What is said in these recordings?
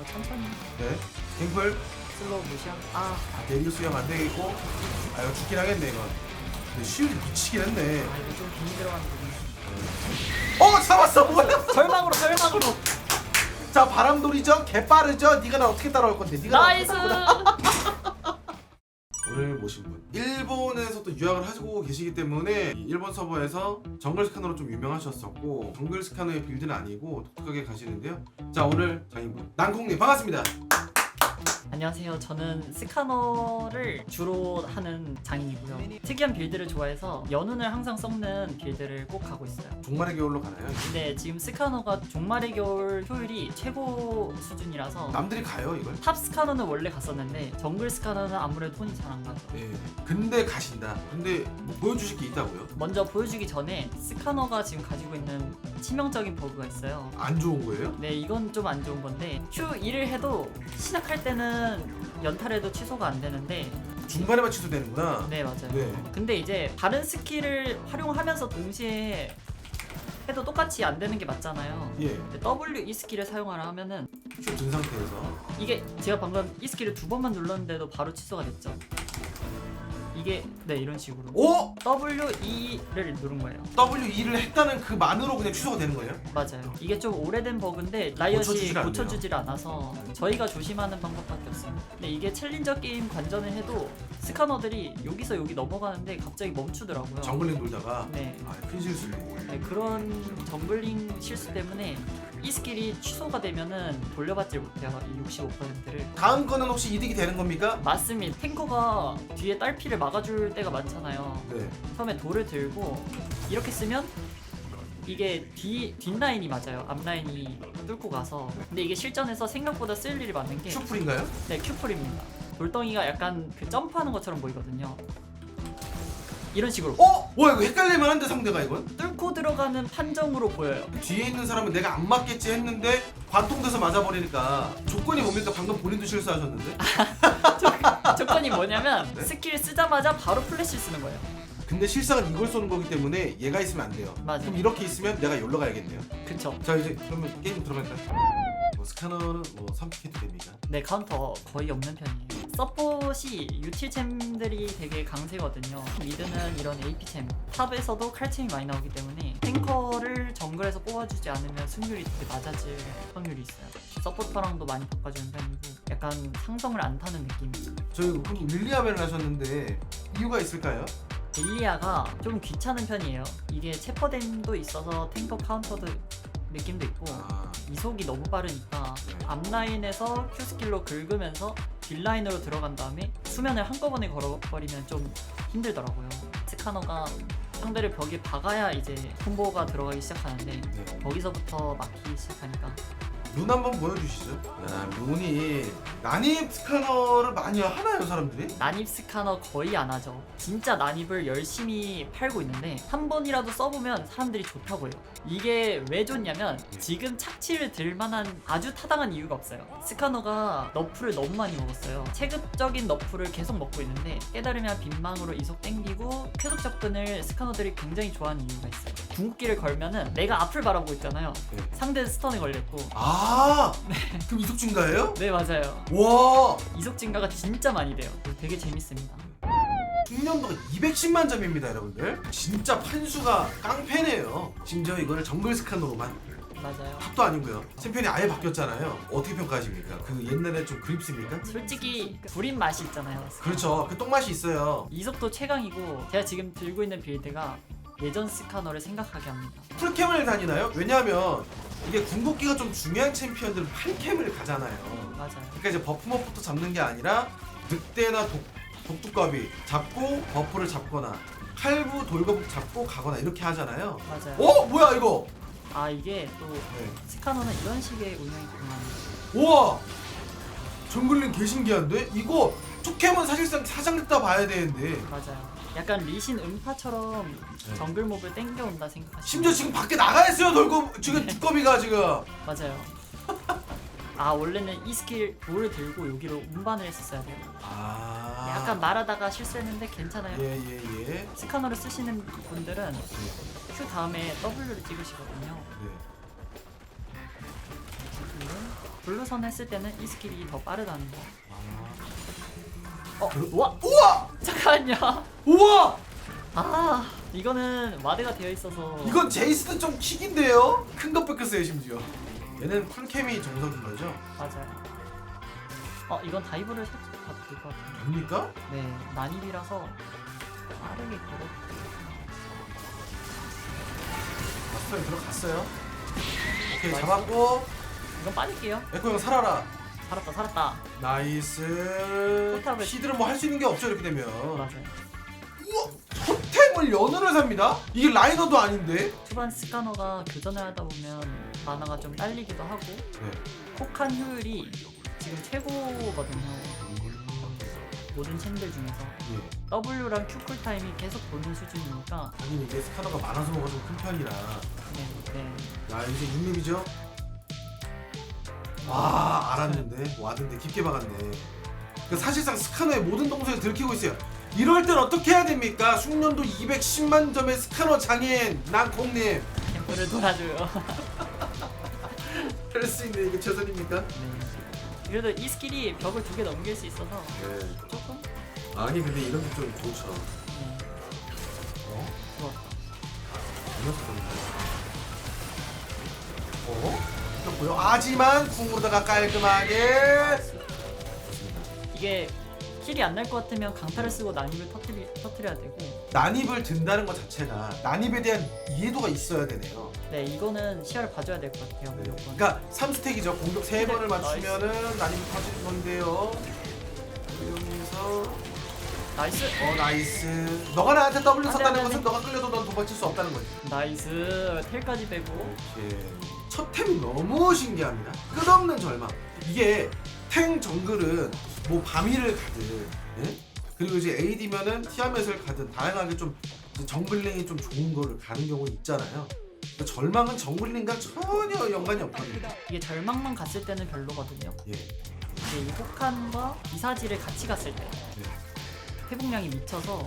이거 천천히 네. 갱플. 슬로우 무시하 아, 아, 데리고 수영 안 되겠고. 아, 이거 죽긴 하겠네, 이건. 근데 쉴드 미치긴 했네. 아 이거 좀 빈이 들어가는 부분이 어, 잡았어! 뭐야? 절망으로 절망으로 자, 바람돌이죠? 개빠르죠? 네가 나 어떻게 따라올 건데? 네가 나 어떻게 나이스 따라오나? 모신 분. 일본에서 또 유학을 하고 계시기 때문에 이 일본 서버에서 정글 스캐너로 좀 유명하셨었고 정글 스캐너의 빌드는 아니고 독특하게 가시는데요. 자 오늘 장인분 난콩님 반갑습니다 안녕하세요 저는 스카너를 주로 하는 장인이고요 특이한 빌드를 좋아해서 연운을 항상 썩는 빌드를 꼭 하고 있어요 종말의 겨울로 가나요? 근데 지금 스카너가 종말의 겨울 효율이 최고 수준이라서 남들이 가요 이걸? 탑 스카너는 원래 갔었는데 정글 스카너는 아무래도 손이 잘 안 가죠 예 근데 가신다 근데 뭐 보여주실 게 있다고요? 먼저 보여주기 전에 스카너가 지금 가지고 있는 치명적인 버그가 있어요 안 좋은 거예요? 네 이건 좀 안 좋은 건데 Q2를 해도 시작할 때는 연탈해도 취소가 안 되는데 중반에만 취소되는구나. 네 맞아요. 네. 근데 이제 다른 스킬을 활용하면서 동시에 해도 똑같이 안 되는 게 맞잖아요. 예. 근데 W 이 스킬을 사용하라 하면은 Q 든 상태에서. 이게 제가 방금 이 스킬을 두 번만 눌렀는데도 바로 취소가 됐죠 이게 네 이런 식으로. 오! W2를 누른 거예요. W2를 했다는 그만으로 그냥 취소가 되는 거예요? 맞아요. 이게 좀 오래된 버그인데 라이엇이 고쳐주질 않네요. 고쳐주질 않아서 저희가 조심하는 방법밖에 없어요. 근데 이게 챌린저 게임 관전을 해도 스카너들이 여기서 여기 넘어가는데 갑자기 멈추더라고요. 정글링 돌다가? 네. 아, 큰 실수를 네, 그런 정글링 실수 때문에 이 스킬이 취소가 되면은 돌려받질 못해요. 이 65%를. 다음 거는 혹시 이득이 되는 겁니까? 맞습니다. 탱커가 뒤에 딸피를 막아줄 때가 많잖아요. 네. 처음에 돌을 들고 이렇게 쓰면 이게 뒤, 뒷라인이 맞아요. 앞라인이 뚫고 가서. 근데 이게 실전에서 생각보다 쓸 일이 많은 게 슈플인가요? 네, 큐풀입니다. 돌덩이가 약간 그 점프하는 것처럼 보이거든요 이런 식으로 어? 와 이거 헷갈릴만 한데 상대가 이건? 뚫고 들어가는 판정으로 보여요 뒤에 있는 사람은 내가 안 맞겠지 했는데 관통돼서 맞아버리니까 조건이 뭡니까? 방금 본인도 실수하셨는데? 조건이 뭐냐면 네? 스킬 쓰자마자 바로 플래시 쓰는 거예요 근데 실상은 이걸 쏘는 거기 때문에 얘가 있으면 안 돼요 맞아 그럼 이렇게 있으면 내가 여기로 가야겠네요 그쵸 자 이제 그러면 게임 들어갈까요? 뭐 스캐너는 뭐 선택해도 됩니까? 네 카운터 거의 없는 편이에요. 서폿이 유틸챔들이 되게 강세거든요. 미드는 이런 AP챔. 탑에서도 칼챔이 많이 나오기 때문에 탱커를 정글에서 뽑아주지 않으면 승률이 되게 낮아질 확률이 있어요. 서포터랑도 많이 바꿔주는 편이고 약간 상성을 안 타는 느낌이에요 저희 그럼 릴리아벨을 하셨는데 이유가 있을까요? 릴리아가 좀 귀찮은 편이에요. 이게 체퍼댐도 있어서 탱커 카운터도 느낌도 있고 아 이속이 너무 빠르니까 네. 앞라인에서 Q 스킬로 긁으면서 뒷라인으로 들어간 다음에 수면을 한꺼번에 걸어버리면 좀 힘들더라고요. 스카너가 상대를 벽에 박아야 이제 콤보가 들어가기 시작하는데 네. 거기서부터 막히기 시작하니까 룬 한번 보여주시죠 야 룬이 난입 스캐너를 많이 하나요 사람들이? 난입 스카너 거의 안 하죠. 진짜 난입을 열심히 팔고 있는데 한 번이라도 써보면 사람들이 좋다고 해요. 이게 왜 좋냐면 지금 착취를 들 만한 아주 타당한 이유가 없어요. 스카너가 너프를 너무 많이 먹었어요. 체급적인 너프를 계속 먹고 있는데 깨달으면 빈망으로 이속 땡기고 쾌속 접근을 스카너들이 굉장히 좋아하는 이유가 있어요. 궁극기를 걸면은 내가 앞을 바라보고 있잖아요. 네. 상대 스턴에 걸렸고 아 그럼 이속 증가예요? 네 맞아요. 와 이속 증가가 진짜 많이 돼요. 되게 재밌습니다. 숙련도가 210만 점입니다 여러분들 진짜 판수가 깡패네요 심지어 이거를 정글 스캐너로만 맞아요. 탑도 아니고요 챔피언이 아예 바뀌었잖아요 어떻게 평가하십니까? 그 옛날에 좀 그립습니까? 솔직히 불인 맛이 있잖아요. 그렇죠 그 똥맛이 있어요 이속도 최강이고 제가 지금 들고 있는 빌드가 예전 스카너를 생각하게 합니다. 풀캠을 다니나요? 왜냐하면 이게 궁극기가 좀 중요한 챔피언들은 8캠을 가잖아요 맞아요. 그러니까 이제 버프머프부터 잡는 게 아니라 늑대나 독, 독두꺼비 잡고 버프를 잡거나 칼부 돌거북 잡고 가거나 이렇게 하잖아요 맞아요. 어? 뭐야 이거 아 이게 또 네. 스카너는 이런 식의 운영이 가능합니다. 우와 정글링 개 신기한데? 이거 투캠은 사실상 사장됐다 봐야 되는데 맞아요. 약간 리신 음파처럼 네. 정글 몹을 땡겨온다 생각하시면 심지어 지금 밖에 나가 있어요 돌고 지금 두꺼비가 지금 맞아요. 아 원래는 이 스킬 돌을 들고 여기로 운반을 했었어야 돼요. 아 약간 말하다가 실수했는데 괜찮아요. 예예예 스카너를 쓰시는 분들은 Q 다음에 W를 찍으시거든요. 네. 블루선 했을 때는 이 스킬이 더 빠르다는 거. 아, 어, 그- 우와! 우와! 잠깐만요. 우와! 아, 이거는 와드가 되어 있어서. 이건 제이스는 좀 킥인데요? 큰 것 뺏겼어요 심지어 얘는 풀캠이 정석인 거죠? 맞아요. 어, 이건 다이브를 살짝 가도 될 것 같은데. 됩니까? 네, 난입이라서 빠르게 걸어. 마스터에 들어갔어요 오케이 나이스. 잡았고 이건 빠질게요. 에코 형 살아라 살았다, 살았다. 나이스 포탑을- 히드는 뭐할 수 있는 게 없죠 이렇게 되면 맞아요. 우와 토템을 연으로 삽니다? 이게 라이너도 아닌데? 초반 스카너가 교전을 하다 보면 만화가 좀 딸리기도 하고 네. 혹한 효율이 지금 최고거든요. 모든 챔들 중에서 예. W랑 Q 쿨타임이 계속 도는 수준이니까 하긴 이게 스카너가 많아서 뭐가 좀 큰 편이라 네, 네. 야 이제 6렙이죠? 와 알았는데 와든데 깊게 박았네 그 사실상 스카너의 모든 동선을 들키고 있어요 이럴 땐 어떻게 해야 됩니까? 숙련도 210만 점의 스카너 장인 난콩님 캠프를 돌아줘요. 할 수 있는 이게 최선입니까? 네. 그래도 이 스킬이 벽을 두 개 넘길 수 있어서 네 조금 아니 근데 이런 게 좀 좋죠 네, 어? 좋았다. 어? 이겼고요 하지만 궁으로다가 깔끔하게 이게 킬이 안 날 것 같으면 강타를 쓰고 난입을 터트리, 터트려야 되고 난입을 든다는 것 자체가 난입에 대한 이해도가 있어야 되네요 네 이거는 시야를 봐줘야 될 것 같아요 네. 무조건 그러니까 3스택이죠. 공격 3번을 네, 맞추면은 난입이 터지는 건데요. 여기서 나이스 어 나이스. 너가 나한테 W 안 돼, 썼다는 안 돼, 것은 안 너가 끌려도 넌 도망칠 수 없다는 거지. 나이스 텔까지 빼고 이렇게 첫 템이 너무 신기합니다. 끝없는 절망. 이게 탱 정글은 뭐 밤이를 가든 예? 그리고 이제 AD면은 티아멧을 가든 다양하게 좀 정글링이 좀 좋은 거를 가는 경우 있잖아요. 근데 절망은 정글링과 전혀 연관이 없거든요. 이게 절망만 갔을 때는 별로거든요 예. 이제 이 혹한과 이사지를 같이 갔을 때 네. 회복량이 미쳐서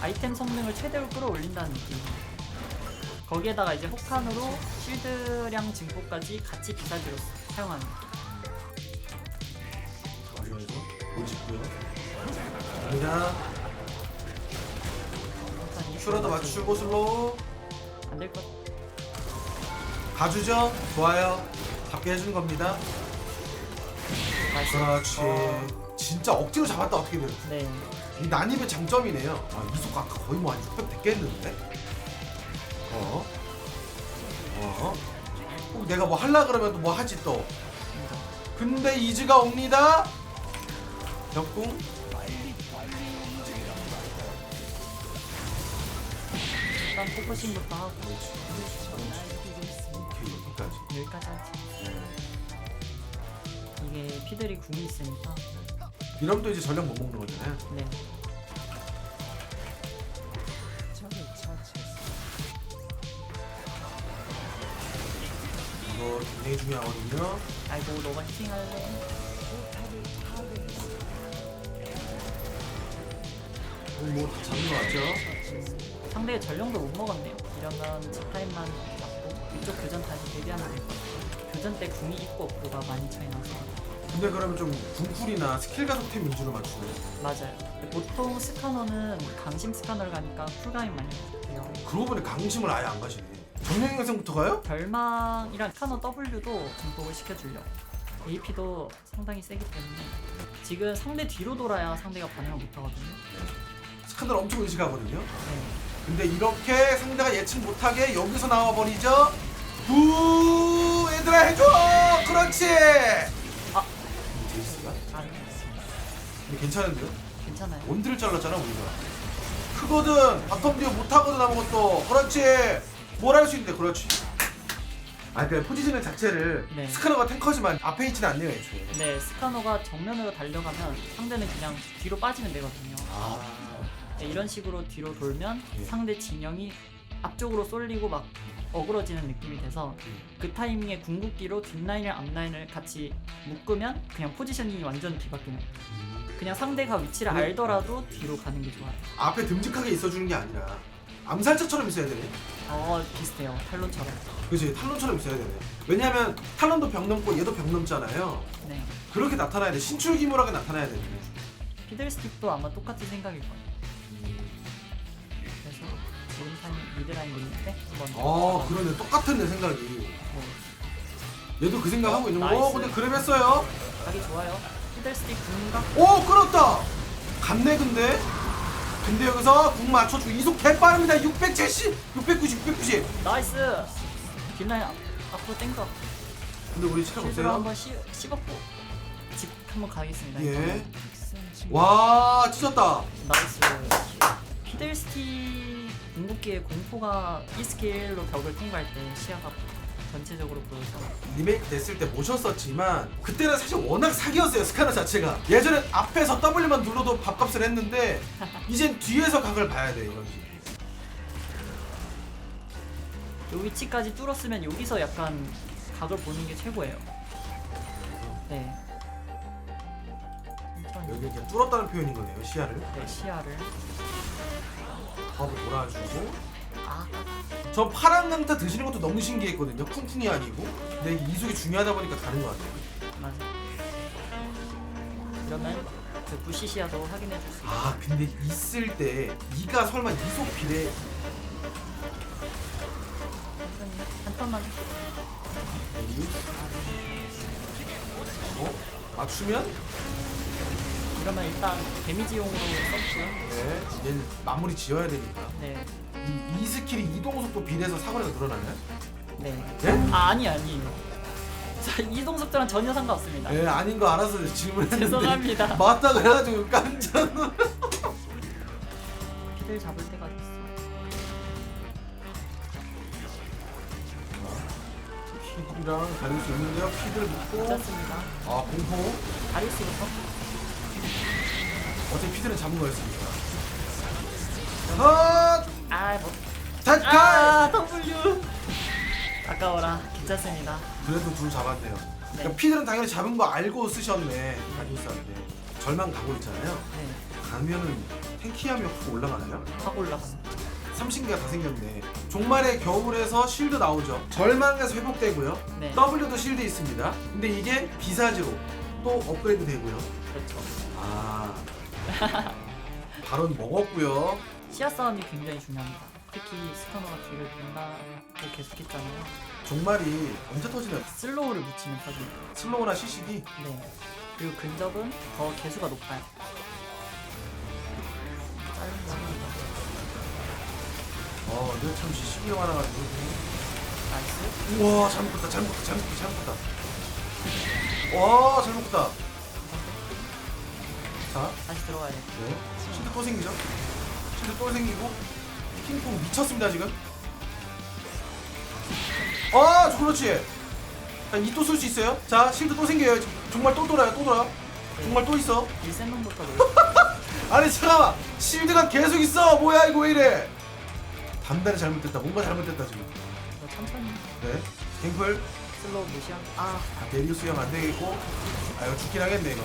아이템 성능을 최대로 끌어올린다는 느낌 거기에다가 이제 혹한으로 실드량 증폭까지 같이 비사지로 사용하는. 갑니다. 슈라도 맞추고 슬로우 안될 것 가주죠. 좋아요. 답게 해주는 겁니다. 나이스 그렇지. 어, 진짜 억지로 잡았다 어떻게 돼요? 네 이 난입의 장점이네요. 아, 이속 아까 거의 뭐 한 600 됐겠는데? 어? 어? 꼭 내가 뭐 할라 그러면 또 뭐 하지 또. 근데 이즈가 옵니다. 역궁. 일단 포커싱부터 하고 그렇지. 그렇지. 오케이 여기까지. 여기까지 하지 네. 이게 피들이 궁이 있으니까 이러면 또 이제 전력 못 먹는 거잖아요. 네 거 굉장히 중요하거든요. 아이고 너가 희생할래 뭐다 잡은 거 맞죠? 상대가 전령도 못 먹었네요 이러면 집타임만 잡고 이쪽 교전 다시 대비하면 될 것 같아요 교전 때 궁이 있고 없고가 많이 차이 나서 근데 그러면 좀 궁쿨이나 스킬 가속템 위주로 맞추네. 맞아요 보통 스카너는 강심 스카너를 가니까 쿨가임 많이 돼요 그러고 보니 강심을 아예 안 가시네. 정령 영상부터 가요? 별망이랑 스카너 W도 증폭을 시켜주려고 AP도 상당히 세기 때문에 지금 상대 뒤로 돌아야 상대가 반응을 못하거든요 스칸들 엄청 의식하거든요. 네. 근데 이렇게 상대가 예측 못하게 여기서 나와 버리죠. 부 얘들아 해줘. 그렇지. 아. 제이스가? 아 근데 괜찮은데요? 괜찮아요 원드를 잘랐잖아 우리가. 크거든. 바텀 듀오 못하거든 아무것도. 그렇지. 뭘 할 수 있는데 그렇지. 아 그러니까 포지션 자체를 네. 스카너가 탱커지만 앞에 있지는 않네요 애초에. 네 스카너가 정면으로 달려가면 상대는 그냥 뒤로 빠지면 되거든요 아. 네, 이런 식으로 뒤로 돌면 예. 상대 진영이 앞쪽으로 쏠리고 막 어그러지는 느낌이 돼서 그 타이밍에 궁극기로 뒷라인을 앞라인을 같이 묶으면 그냥 포지셔닝이 완전 뒤바뀌는 거예요. 그냥 상대가 위치를 알더라도 뒤로 가는 게 좋아요 앞에 듬직하게 있어주는 게 아니라 암살자처럼 있어야 되네. 어 비슷해요 탈론처럼 그지 탈론처럼 있어야 되네. 왜냐면 탈론도 병 넘고 얘도 병 넘잖아요. 네 그렇게 나타나야 돼. 신출기물하게 나타나야 돼. 피들스틱도 아마 똑같은 생각일 거예요 그래서 오른타임 미드라인 밀릴 때 한번 아 그러네. 똑같은 내 생각이. 뭐 얘도 그 생각 하고 있는 거. 나이스. 어 근데 그랩 했어요. 가기 좋아요 피들스틱 군각 오 끌었다. 갔네 근데. 근데 여기서 궁 맞춰주고 이속 개 빠릅니다. 670, 690, 690. 나이스 뒷라인 앞- 앞으로 땡겨 근데 우리 체력 실수로 없어요? 한번 씹, 씹었고 집 한번 가겠습니다 예. 와 찢었다. 나이스 피들스틱 궁극기의 공포가 이 스킬로 벽을 통과할 때 시야가 전체적으로 보여서. 리메이크 됐을 때 모셨었지만 그때는 사실 워낙 사기였어요 스카너 자체가. 예전엔 앞에서 W만 눌러도 밥값을 했는데 이젠 뒤에서 각을 봐야 돼 이런 식으로. 요 위치까지 뚫었으면 여기서 약간 각을 보는 게 최고예요. 네. 천천히 여기 이렇게 뚫었다는 표현인 거네요 시야를. 네, 시야를. 밥을 돌아주고. 아 저 파란 강타 드시는 것도 너무 신기했거든요. 쿵쿵이 아니고. 근데 이게 이속이 중요하다 보니까 가는 거 같아요. 맞아 이러면 그 부시 시야도 확인해 줄 수 있어요? 아 근데 있을 때 이가 설마 이속 비례? 한 턴만 여기? 어? 맞추면? 이러면 일단 데미지용으로 써주고요. 네 얘는 마무리 지어야 되니까. 네 이, 이 스킬이 이동 속도 비례해서 사거리가 늘어나나요? 네. 네? 아 아니 아니에요. 자 이동 속도랑 전혀 상관없습니다. 네 아닌 거 알아서 질문했는데 죄송합니다. 맞다 그래가지고 깜짝 놀 피들 잡을 때가 됐어. 피드랑 다릴 수 있는데요 피드를 묶고 괜찮습니다. 아 공포 다리스부터 어차피 피드는 잡은 거였으니까 컷! 아 뭐. 아 W. 아까워라. 괜찮습니다. 그래도 둘 잡았네요 그러니까 네. 피드는 당연히 잡은 거 알고 쓰셨네 하기스한테 절망 가고 있잖아요 네. 가면은 탱키함이 확 올라가나요? 하고 올라갑니다. 삼신기가 다 생겼네 종말의 겨울에서 실드 나오죠 절망에서 회복되고요 네. W도 실드 있습니다 근데 이게 비사지로 또 업그레이드 되고요 그렇죠. 아 발언 먹었고요 시야 싸움이 굉장히 중요합니다. 특히 스터너가 뒤를 본다고 계속했잖아요. 종말이 언제 터지나요? 슬로우를 묻히면 터집니다. 슬로우나 CCD 네. 그리고 근접은 더 개수가 높아요. 짧은 거는 어 내가 참 CCD가 많아가지고 나이스. 우와 잘 묶었다 잘 묶었다 잘 묶었다 잘 묶었다 와잘 묶었다 자 다시 들어가야 돼. 네. 실드 또 생기죠? 실드 또 생기고 핑퐁 미쳤습니다 지금. 아 그렇지. 이또 쏠수 있어요? 자 실드 또 생겨요. 정말 또 돌아요 또 돌아요. 정말 또 있어. 1세문부터 놀 아니 잠깐만. 실드가 계속 있어. 뭐야 이거 왜 이래? 단단히 잘못됐다. 뭔가 잘못됐다 지금. 이거 천천히. 네. 갱플. 슬로우 무시한 아, 아 대리우 수영 안 되겠고. 아 이거 죽긴 하겠네 이거.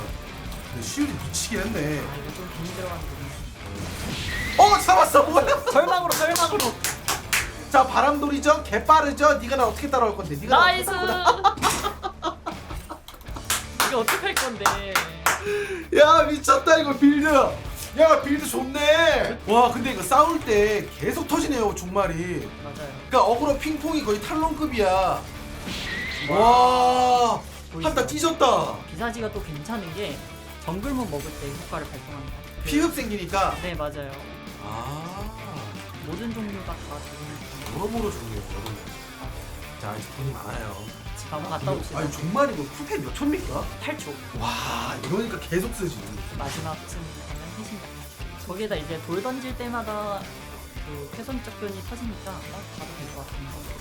근데 쉴드 미치긴 했네. 아 이거 좀 괜히 들어가는 부분이 어 잡았어. 뭐야? 절망으로 절망으로. 자 바람돌이죠? 개 빠르죠? 네가 나 어떻게 따라올 건데? 네가 나 나이스. 어떻게 따라올 이거 어떡할 건데? 건데? 야 미쳤다 이거 빌드. 야 빌드 좋네. 와 근데 이거 싸울 때 계속 터지네요 종말이. 맞아요. 그러니까 어그로 핑퐁이 거의 탈론급이야. 와 한타 찢었다. 비사지가 또 괜찮은 게 정글문 먹을 때 효과를 발동합니다. 그- 피흡 생기니까. 네 맞아요. 아. 모든 종류가 다 좋은 여러모로 좋네요 여러모로. 자 이제 돈이 많아요. 집 한번 갔다 옵시다 아니 종말이 뭐 쿨팩 몇 초입니까? 8초 와 이러니까 계속 쓰지. 마지막 쯤 되면 해신다. 거기에다 이제 돌 던질 때마다 그 접근이 터지니까 어, 가도 될것 같은데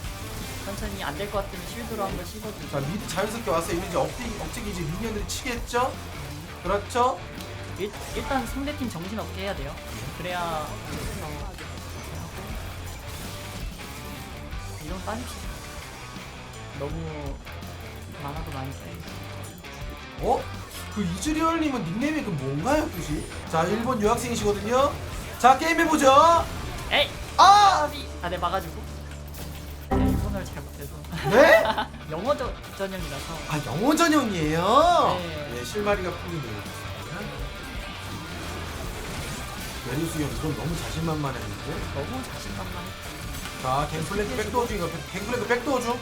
천천히 안 될 것 같으면 쉴드로 한번 자 씹어주자 미드 자연스럽게 와서 이제 억지, 억지기 이제 미니언들이 치겠죠? 그렇죠? 일, 일단 상대팀 정신없게 해야 돼요 그래야 이런 빠집시다 너무 많아도 많이 써요 어? 그 이즈리얼님은 닉네임이 그 뭔가요 뜻이? 자 일본 유학생이시거든요 자 게임 해보죠 에이! 아! 까비 아네 막아주고 네, 일본어를 잘 못해서 네? 영어 저, 전형이라서 아 영어 전형이에요. 네. 네, 실마리가 풀리네요. 메리수 형 이건 너무 자신만만했는데. 너무 자신감만 자, 갱플랭크 백도어 중 이거 갱플랭크 백도어 중.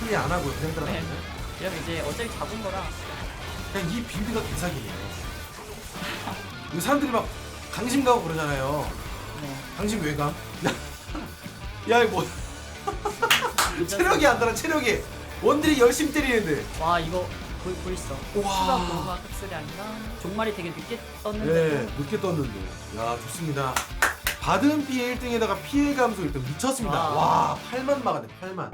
플레이 안 하고 그냥 네. 들어가네. 이러면 이제 어차피 잡은 거라 그냥 이 빌드가 개사기네요. 이 사람들이 막 강심 가고 그러잖아요. 네. 강심 외감. 야, 이거 뭐 체력이 안 달아 체력이. 원딜이 열심히 때리는데. 와 이거 보, 보이시죠? 우와. 추가 보호막 흡수이 아니라 종말이 되게 늦게 떴는데 네, 늦게 떴는데. 야, 좋습니다. 받은 피해 1등에다가 피해 감소 1등 미쳤습니다. 와. 와, 8만 막았네, 8만.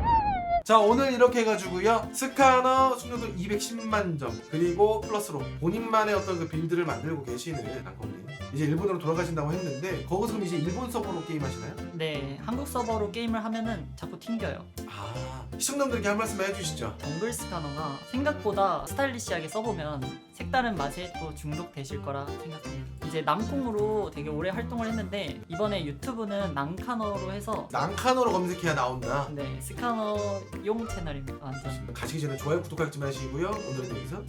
자, 오늘 이렇게 해가지고요. 스카너 숙련도 210만 점, 그리고 플러스로 본인만의 어떤 그 빌드를 만들고 계시는 랑컴님. 이제 일본으로 돌아가신다고 했는데, 거기서 그럼 이제 일본 서버로 게임하시나요? 네 한국 서버로 게임을 하면은 자꾸 튕겨요 아, 시청자분들께 한 말씀 해주시죠. 정글 스카너가 생각보다 스타일리시하게 써보면 색다른 맛에 또 중독되실 거라 생각합니다 이제 남콩으로 되게 오래 활동을 했는데 이번에 유튜브는 난카너로 해서 난카노로 검색해야 나온다. 네 스카너용 채널입니다 완전 가시기 전에 좋아요, 구독하지 마시고요. 오늘은 여기서